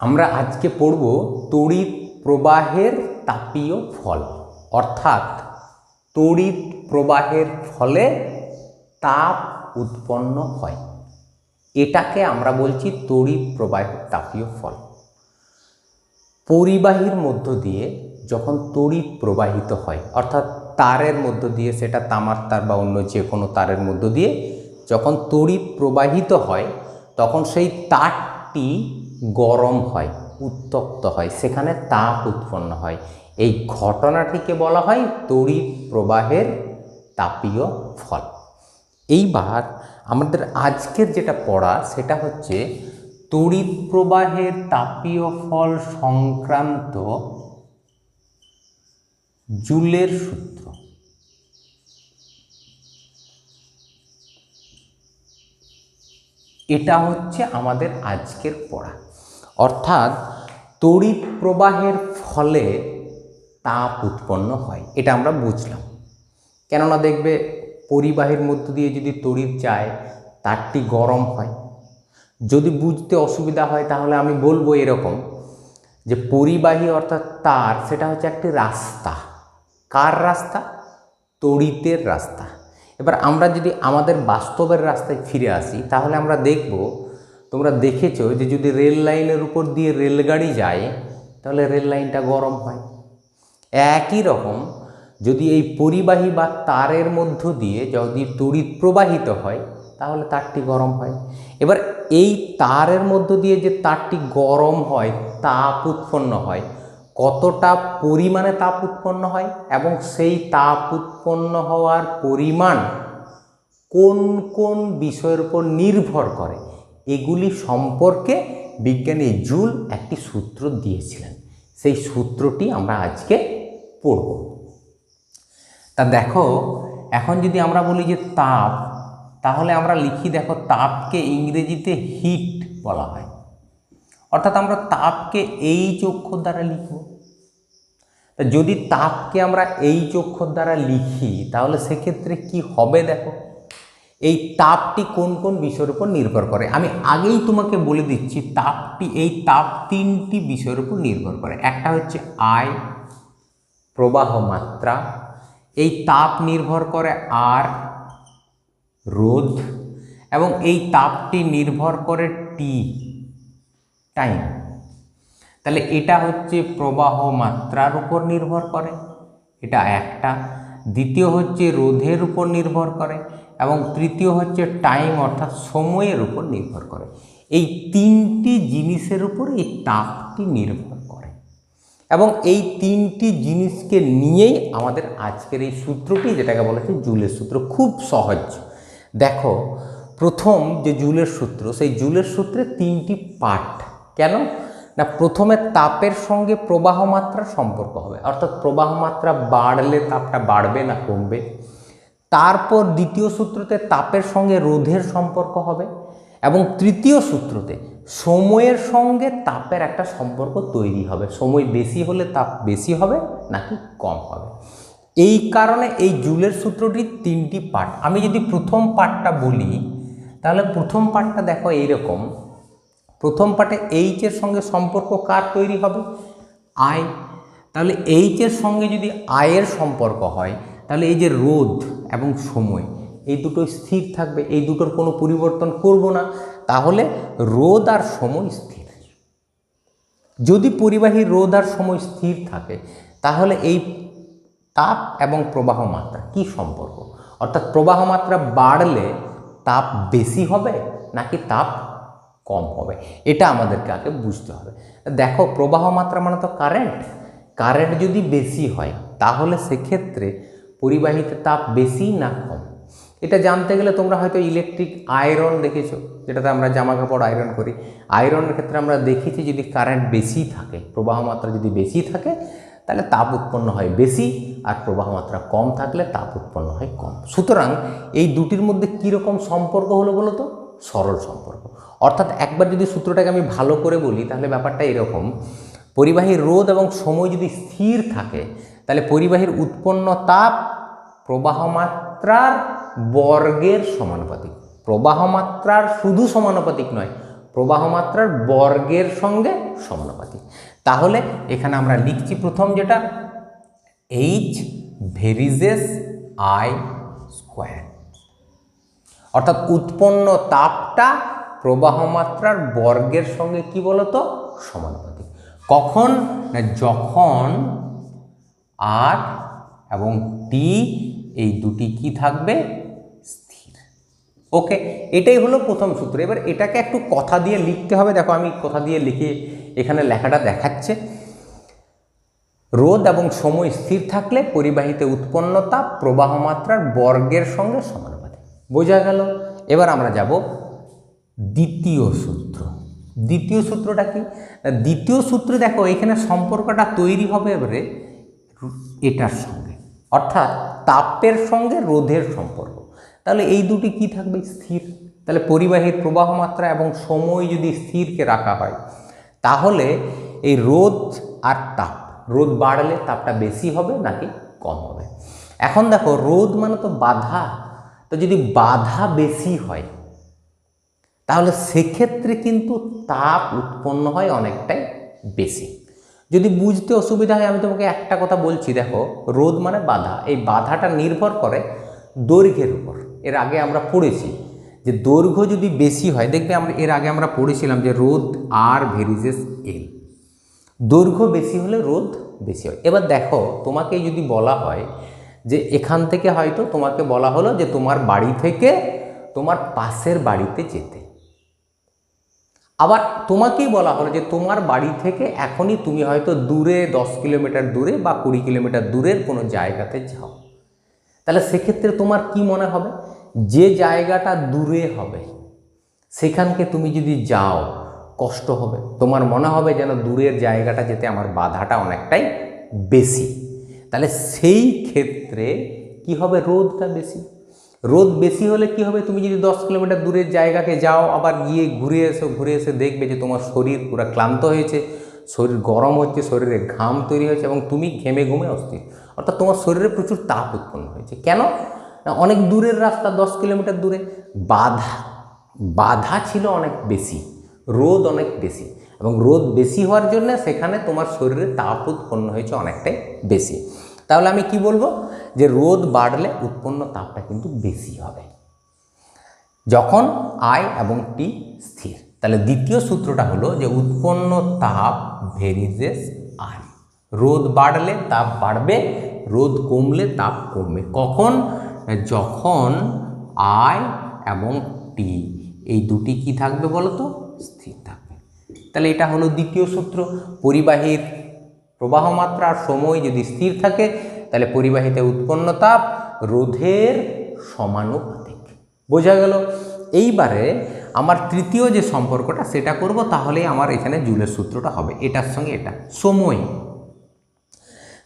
আমরা আজকে পড়ব তড়িৎ প্রবাহের তাপীয় ফল। অর্থাৎ তড়িৎ প্রবাহের ফলে তাপ উৎপন্ন হয়। এটাকে আমরা বলছি তড়িৎ প্রবাহের তাপীয় ফল। পরিবাহীর মধ্য দিয়ে যখন তড়িৎ প্রবাহিত হয়, অর্থাৎ তারের মধ্য দিয়ে, সেটা তামার তার বা অন্য যে কোনো তারের মধ্য দিয়ে, যখন তড়িৎ প্রবাহিত হয়, তখন সেই তারটি গরম হয়, উত্তপ্ত হয়, সেখানে তাপ উৎপন্ন হয়। এই ঘটনাটিকে বলা হয় তড়িৎ প্রবাহের তাপীয় ফল। এইবার আমাদের আজকের যেটা পড়া, সেটা হচ্ছে তড়িৎ প্রবাহের তাপীয় ফল সংক্রান্ত জুলের সূত্র। এটা হচ্ছে আমাদের আজকের পড়া। অর্থাৎ তড়িৎ প্রবাহের ফলে তাপ উৎপন্ন হয়। এটা আমরা বুঝলাম। কেননা দেখবে, পরিবাহের মধ্য দিয়ে যদি তড়িৎ যায়, তারটি গরম হয়। যদি বুঝতে অসুবিধা হয়, তাহলে আমি বলব এরকম যে, পরিবাহী অর্থাৎ তার, সেটা হচ্ছে একটি রাস্তা। কার রাস্তা? তড়িতের রাস্তা। এবার আমরা যদি আমাদের বাস্তবের রাস্তায় ফিরে আসি, তাহলে আমরা দেখব তোমরা দেখেছ যে যদি রেল লাইনের উপর দিয়ে রেলগাড়ি যায়, তাহলে রেল লাইনটা গরম হয়। একই রকম যদি এই পরিবাহী বা তারের মধ্য দিয়ে যদি তড়িৎ প্রবাহিত হয়, তাহলে তারটি গরম হয়। এবার এই তারের মধ্য দিয়ে যে তারটি গরম হয়, তাপ উৎপন্ন হয়, কতটা পরিমাণে তাপ উৎপন্ন হয় এবং সেই তাপ উৎপন্ন হওয়ার পরিমাণ কোন কোন বিষয়ের উপর নির্ভর করে? এগুলি সম্পর্কে বিজ্ঞানী জুল একটি সূত্র দিয়েছিলেন। সেই সূত্রটি আমরা আজকে পড়ব। তা দেখো, এখন যদি আমরা বলি যে তাপ, তাহলে আমরা লিখি দেখো, তাপকে ইংরেজিতে হিট বলা হয়। অর্থাৎ আমরা তাপকে এই চক্ষর দ্বারা লিখব। তা যদি তাপকে আমরা এই চক্ষর দ্বারা লিখি, তাহলে সেক্ষেত্রে কি হবে দেখো? এই তাপটি কোন কোন বিষয়ের উপর নির্ভর করে? আমি আগেই তোমাকে বলে দিচ্ছি, তাপটি, এই তাপ তিনটি বিষয়ের উপর নির্ভর করে। একটা হচ্ছে আয়, প্রবাহ মাত্রা। এই তাপ নির্ভর করে আর, রোধ। এবং এই তাপটি নির্ভর করে টি, টাইম। তাহলে এটা হচ্ছে প্রবাহ মাত্রার উপর নির্ভর করে, এটা একটা। দ্বিতীয় হচ্ছে রোধের উপর নির্ভর করে এবং তৃতীয় হচ্ছে টাইম অর্থাৎ সময়ের উপর নির্ভর করে। এই তিনটি জিনিসের উপর এই তাপটি নির্ভর করে। এবং এই তিনটি জিনিসকে নিয়েই আমাদের আজকের এই সূত্রটি, যেটাকে বলা হচ্ছে জুলের সূত্র, খুব সহজ। দেখো, প্রথম যে জুলের সূত্র, সেই জুলের সূত্রে তিনটি পার্ট। কেন? না, প্রথমে তাপের সঙ্গে প্রবাহ মাত্রার সম্পর্ক হবে। অর্থাৎ প্রবাহ মাত্রা বাড়লে তাপটা বাড়বে না, কমবে। তারপর দ্বিতীয় সূত্রতে তাপের সঙ্গে রোধের সম্পর্ক হবে এবং তৃতীয় সূত্রতে সময়ের সঙ্গে তাপের একটা সম্পর্ক তৈরি হবে। সময় বেশি হলে তাপ বেশি হবে নাকি কম হবে? এই কারণে এই জুলের সূত্রটির তিনটি পার্ট আমি যদি প্রথম পার্টটা বলি, তাহলে প্রথম পার্টটা দেখো এইরকম। প্রথম পার্টে এইচের সঙ্গে সম্পর্ক কার তৈরি হবে? আয় তাহলে এইচের সঙ্গে যদি আয়ের সম্পর্ক হয় তাহলে এই যে রোদ এবং সময়, এই দুটো স্থির থাকবে, এই দুটোর কোনো পরিবর্তন করব না। তাহলে রোদ আর সময় স্থির। যদি পরিবাহী রোদ আর সময় স্থির থাকে, তাহলে এই তাপ এবং প্রবাহ মাত্রা কি সম্পর্ক? অর্থাৎ প্রবাহ মাত্রা বাড়লে তাপ বেশি হবে নাকি তাপ কম হবে? এটা আমাদেরকে আগে বুঝতে হবে। দেখো, প্রবাহ মাত্রা মানে তো কারেন্ট কারেন্ট যদি বেশি হয়, তাহলে সেক্ষেত্রে পরিবাহিতে তাপ বেশি না কম? এটা জানতে গেলে তোমরা হয়তো ইলেকট্রিক আয়রন দেখেছ, যেটাতে আমরা জামা কাপড় আয়রন করি আয়রনের ক্ষেত্রে আমরা দেখেছি যদি কারেন্ট বেশি থাকে প্রবাহ মাত্রা যদি বেশি থাকে, তাহলে তাপ উৎপন্ন হয় বেশি, আর প্রবাহ মাত্রা কম থাকলে তাপ উৎপন্ন হয় কম। সুতরাং এই দুটির মধ্যে কীরকম সম্পর্ক হলো বলো তো? সরল সম্পর্ক। অর্থাৎ একবার যদি সূত্রটাকে আমি ভালো করে বলি, তাহলে ব্যাপারটা এরকম। পরিবাহী রোধ এবং সময় যদি স্থির থাকে তাহলে পরিবাহীর উৎপন্ন তাপ প্রবাহ মাত্রার বর্গের সমানুপাতিক। প্রবাহ মাত্রার শুধু সমানুপাতিক নয় প্রবাহ মাত্রার বর্গের সঙ্গে সমানুপাতিক। তাহলে এখানে আমরা লিখছি প্রথম যেটা এইচ ভেরিজেস আই স্কোয়ার। অর্থাৎ উৎপন্ন তাপটা প্রবাহ মাত্রার বর্গের সঙ্গে কি বলতো? সমানুপাতিক। কখন না যখন আর এবং টি এই দুটি কি থাকবে? ওকে, এটাই হলো প্রথম সূত্র। এবার এটাকে একটু কথা দিয়ে লিখতে হবে। দেখো আমি কথা দিয়ে লিখে এখানে লেখাটা দেখাচ্ছে। রোদ এবং সময় স্থির থাকলে পরিবাহিতে উৎপন্ন তাপ প্রবাহ মাত্রার বর্গের সঙ্গে সমানুপাতিক। বোঝা গেল? এবার আমরা যাব দ্বিতীয় সূত্র। দ্বিতীয় সূত্রটা কি? দ্বিতীয় সূত্রে দেখো এখানে সম্পর্কটা তৈরি হবে এবারে এটার সঙ্গে। অর্থাৎ তাপের সঙ্গে রোধের সম্পর্ক। তাহলে এই দুটি কি থাকবে? স্থির। তাহলে পরিবাহীর প্রবাহ মাত্রা এবং সময় যদি স্থিরকে রাখা হয়, তাহলে এই রোদ আর তাপ রোদ বাড়লে তাপটা বেশি হবে নাকি কম হবে? এখন দেখো রোদ মানে তো বাধা। তো যদি বাধা বেশি হয়, তাহলে সেক্ষেত্রে কিন্তু তাপ উৎপন্ন হয় অনেকটাই বেশি। যদি বুঝতে অসুবিধা হয়, আমি তোমাকে একটা কথা বলছি, দেখো, রোদ মানে বাধা। এই বাধাটা নির্ভর করে দৈর্ঘ্যের উপর। এর আগে আমরা পড়েছি যে দৈর্ঘ্য যদি বেশি হয়, দেখবে আমরা, এর আগে আমরা পড়েছিলাম যে রোদ আর ভেরিজেস এল দৈর্ঘ্য বেশি হলে রোদ বেশি হয়। এবার দেখো, তোমাকে যদি বলা হয় যে এখান থেকে হয়তো তোমাকে বলা হলো যে তোমার বাড়ি থেকে তোমার পাশের বাড়িতে যেতে। আবার তোমাকেই বলা হলো যে তোমার বাড়ি থেকে এখনই তুমি হয়তো দূরে দশ কিলোমিটার দূরে বা কুড়ি কিলোমিটার দূরের কোনো জায়গাতে যাও। তাহলে সেক্ষেত্রে তোমার কি মনে হবে? যে জায়গাটা দূরে হবে, সেখানকে তুমি যদি যাও, কষ্ট হবে। তোমার মনে হবে যেন দূরের জায়গাটা যেতে আমার বাধাটা অনেকটাই বেশি। তাহলে সেই ক্ষেত্রে কি হবে? রোদটা বেশি। রোদ বেশি হলে কি হবে? তুমি যদি দশ কিলোমিটার দূরের জায়গাকে যাও, আবার গিয়ে ঘুরে এসো, ঘুরে এসে দেখবে যে তোমার শরীর পুরো ক্লান্ত হয়েছে, শরীর গরম হচ্ছে, শরীরে ঘাম তৈরি হয়েছে এবং তুমি ঘেমে ঘুমে অস্থির। অর্থাৎ তোমার শরীরে প্রচুর তাপ উৎপন্ন হয়েছে। কেন? অনেক দূরের রাস্তা, দশ কিলোমিটার দূরে। বাধা বাধা ছিল অনেক বেশি, রোদ অনেক বেশি এবং রোদ বেশি হওয়ার জন্য সেখানে তোমার শরীরে তাপ উৎপন্ন হয়েছে অনেকটাই বেশি। তাহলে আমি কি বলব? যে রোদ বাড়লে উৎপন্ন তাপটা কিন্তু বেশি হবে। যখন আই এবং টি স্থির, তাহলে দ্বিতীয় সূত্রটা হলো যে উৎপন্ন তাপ ভেরিজেস আই রোদ বাড়লে তাপ বাড়বে, রোদ কমলে তাপ কমবে। কখন? যখন আই এবং টি এই দুটি কি থাকবে বলো তো স্থির থাকবে। তাহলে এটা হলো দ্বিতীয় সূত্র। পরিবাহীর প্রবাহ মাত্রা আর সময় যদি স্থির থাকে তাহলে পরিবাহিতে উৎপন্ন তাপ রোধের সমানুপাতিক। বোঝা গেল? এইবারে আমার তৃতীয় যে সম্পর্কটা সেটা করব, তাহলেই আমার এখানে জুলের সূত্রটা হবে। এটার সঙ্গে এটা। সময়।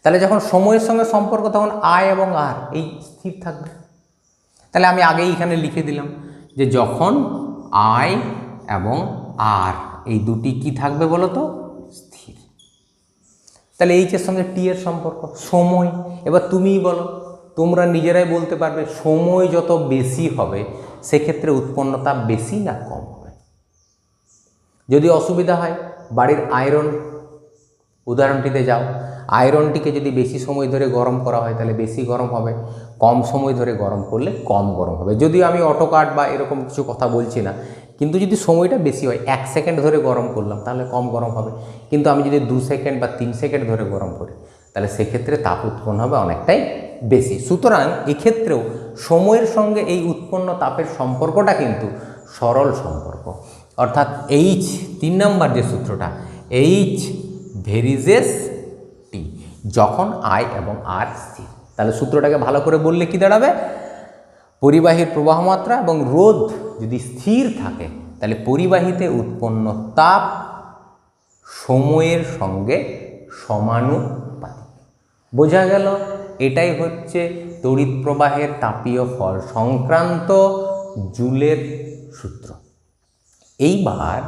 তাহলে যখন সময়ের সঙ্গে সম্পর্ক, তখন আয় এবং আর, এই স্থির থাকবে। তাহলে আমি আগেই এখানে লিখে দিলাম যে যখন আয় এবং আর, এই দুটি কি থাকবে বলো তো তাহলে এইচের সঙ্গে টি এর সম্পর্ক, সময়। এবার তুমিই বলো, তোমরা নিজেরাই বলতে পারবে, সময় যত বেশি হবে, সেক্ষেত্রে উৎপন্নতা বেশি না কম হবে? যদি অসুবিধা হয়, বাড়ির আয়রন, উদাহরণটিতে যাও। আয়রনটিকে যদি বেশি সময় ধরে গরম করা হয়, তাহলে বেশি গরম হবে। কম সময় ধরে গরম করলে কম গরম হবে। যদিও আমি অটোকাট বা এরকম কিছু কথা বলছি না কিন্তু যদি সময়টা বেশি হয়, এক সেকেন্ড ধরে গরম করলাম, তাহলে কম গরম হবে। কিন্তু আমি যদি দু সেকেন্ড বা তিন সেকেন্ড ধরে গরম করি, তাহলে সেক্ষেত্রে তাপ উৎপন্ন হবে অনেকটাই বেশি। সুতরাং এক্ষেত্রেও সময়ের সঙ্গে এই উৎপন্ন তাপের সম্পর্কটা কিন্তু সরল সম্পর্ক। অর্থাৎ এইচ তিন নম্বর যে সূত্রটা এইচ ভেরিজেস টি যখন আই এবং আর স্থির। তাহলে সূত্রটাকে ভালো করে বললে কি দাঁড়াবে? পরিবাহীর প্রবাহমাত্রা এবং রোধ যদি স্থির থাকে, তাহলে পরিবাহীতে উৎপন্ন তাপ সময়ের সঙ্গে সমানুপাতিক। বোঝা গেল? এটাই হচ্ছে তড়িৎ প্রবাহের তাপীয় ফল সংক্রান্ত জুলের সূত্র। এইবার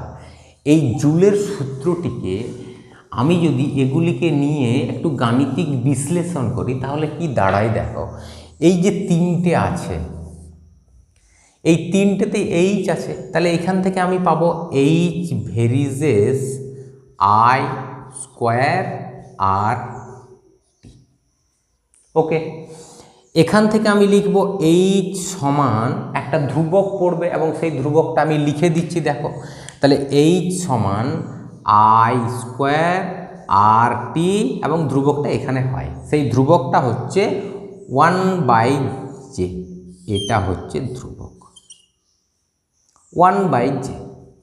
এই জুলের সূত্রটিকে আমি যদি এগুলিকে নিয়ে একটু গাণিতিক বিশ্লেষণ করি, তাহলে কি দাঁড়ায় দেখো? এই যে তিনটে আছে এই তিনটেতে এইচ আছে, তাহলে এখান থেকে আমি পাবো H varies I square R okay এখান থেকে আমি লিখব এইচ সমান একটা ধ্রুবক পড়বে এবং সেই ধ্রুবকটা আমি লিখে দিচ্ছি, দেখো। তাহলে এইচ সমান আই স্কোয়ার আর টি এবং ধ্রুবকটা এখানে হয়। সেই ধ্রুবকটা হচ্ছে ওয়ান বাই জে এটা হচ্ছে ধ্রুবক। One by J.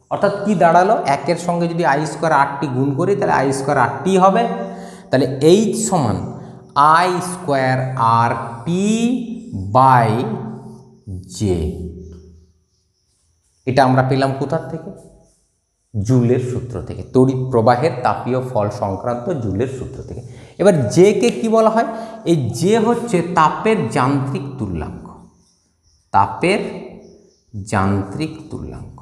অর্থাৎ কি দাঁড়াল? একের সঙ্গে যদি আই স্কোয়ার আটটি গুণ করি, তাহলে আই স্কোয়ার আটটি হবে। তাহলে এইচ সমান I square R T by J. এটা আমরা পেলাম কোথার থেকে? জুলের সূত্র থেকে। তড়িৎ প্রবাহের তাপীয় ফল সংক্রান্ত জুলের সূত্র থেকে। এবার জে কে কি বলা হয়? এই জে হচ্ছে তাপের যান্ত্রিক তুল্যাঙ্ক। তাপের যান্ত্রিক তুল্যাঙ্ক।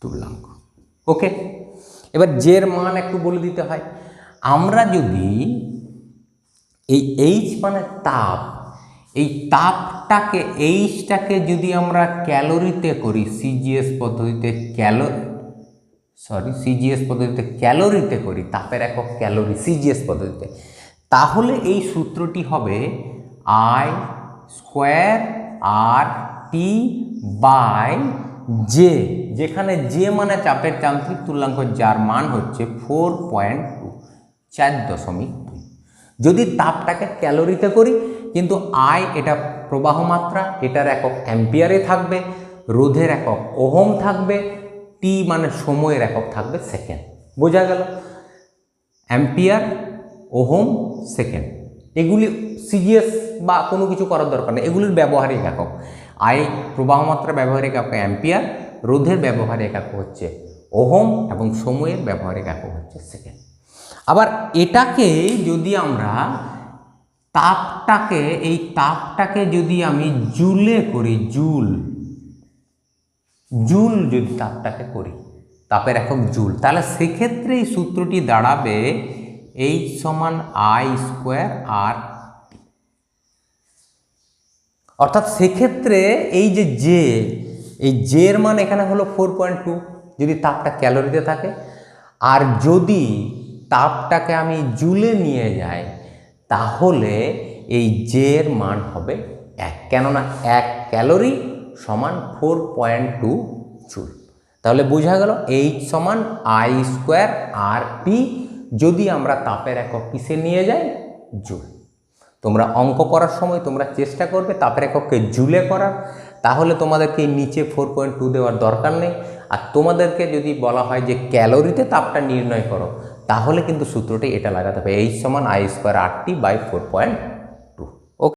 তুল্যাঙ্ক। ওকে এবার জের মান একটু বলে দিতে হয়। আমরা যদি এই এইচ মানে তাপ, এই তাপটাকে এইচটাকে যদি আমরা ক্যালোরিতে করি সিজিএস পদ্ধতিতে ক্যালো সরি সিজিএস পদ্ধতিতে ক্যালোরিতে করি, তাপের একক ক্যালোরি সিজিএস পদ্ধতিতে, তাহলে এই সূত্রটি হবে I square R T by J যেখানে জে মানে চাপের যান্ত্রিক তুল্যাঙ্ক যার মান হচ্ছে ফোর পয়েন্ট টু চার দশমিক দুই। যদি তাপটাকে ক্যালোরিতে করি, কিন্তু আই এটা প্রবাহ মাত্রা, এটার একক অ্যাম্পিয়ারে থাকবে, রোধের একক ওহম থাকবে টি মানে সময়ের একক থাকবে সেকেন্ড বোঝা গেল? অ্যাম্পিয়ার, ওহম সেকেন্ড এগুলি সিজিএস বা কোনো কিছু করার দরকার নেই। এগুলির ব্যবহারিক একক। আই প্রবাহমাত্রা ব্যবহারিক একক, অ্যাম্পিয়ার রোধের ব্যবহারিক একক হচ্ছে ওহম এবং সময়ের ব্যবহারিক একক হচ্ছে সেকেন্ড। আবার এটাকে যদি আমরা তাপটাকে, এই তাপটাকে যদি আমি জুলে করি, জুল জুল যদি তাপটাকে করি, তাপের একক জুল, তাহলে সেক্ষেত্রে এই সূত্রটি দাঁড়াবে এইচ সমান আই স্কোয়ার আর অর্থাৎ সেক্ষেত্রে এই যে জে এই জের মান এখানে হলো ফোর পয়েন্ট টু যদি তাপটা ক্যালোরিতে থাকে। আর যদি তাপটাকে আমি জুলে নিয়ে যাই, তাহলে এই জের মান হবে এক। কেননা এক ক্যালোরি সমান ফোর পয়েন্ট টু জুল। তাহলে বোঝা গেল এইচ সমান আই স্কোয়ার আর পি যদি আমরা তাপের একক কিসে নিয়ে যাই? জুল। তোমরা অঙ্ক করার সময় তোমরা চেষ্টা করবে তাপের এককে জুলে করার। তাহলে তোমাদেরকে নিচে ফোর পয়েন্ট টু দেওয়ার দরকার নেই। আর তোমাদেরকে যদি বলা হয় যে ক্যালোরিতে তাপটা নির্ণয় করো, তাহলে কিন্তু সূত্রটি এটা লাগাতে হবে। এইচ সমান আই স্কোয়ার আটটি বাই ফোর পয়েন্ট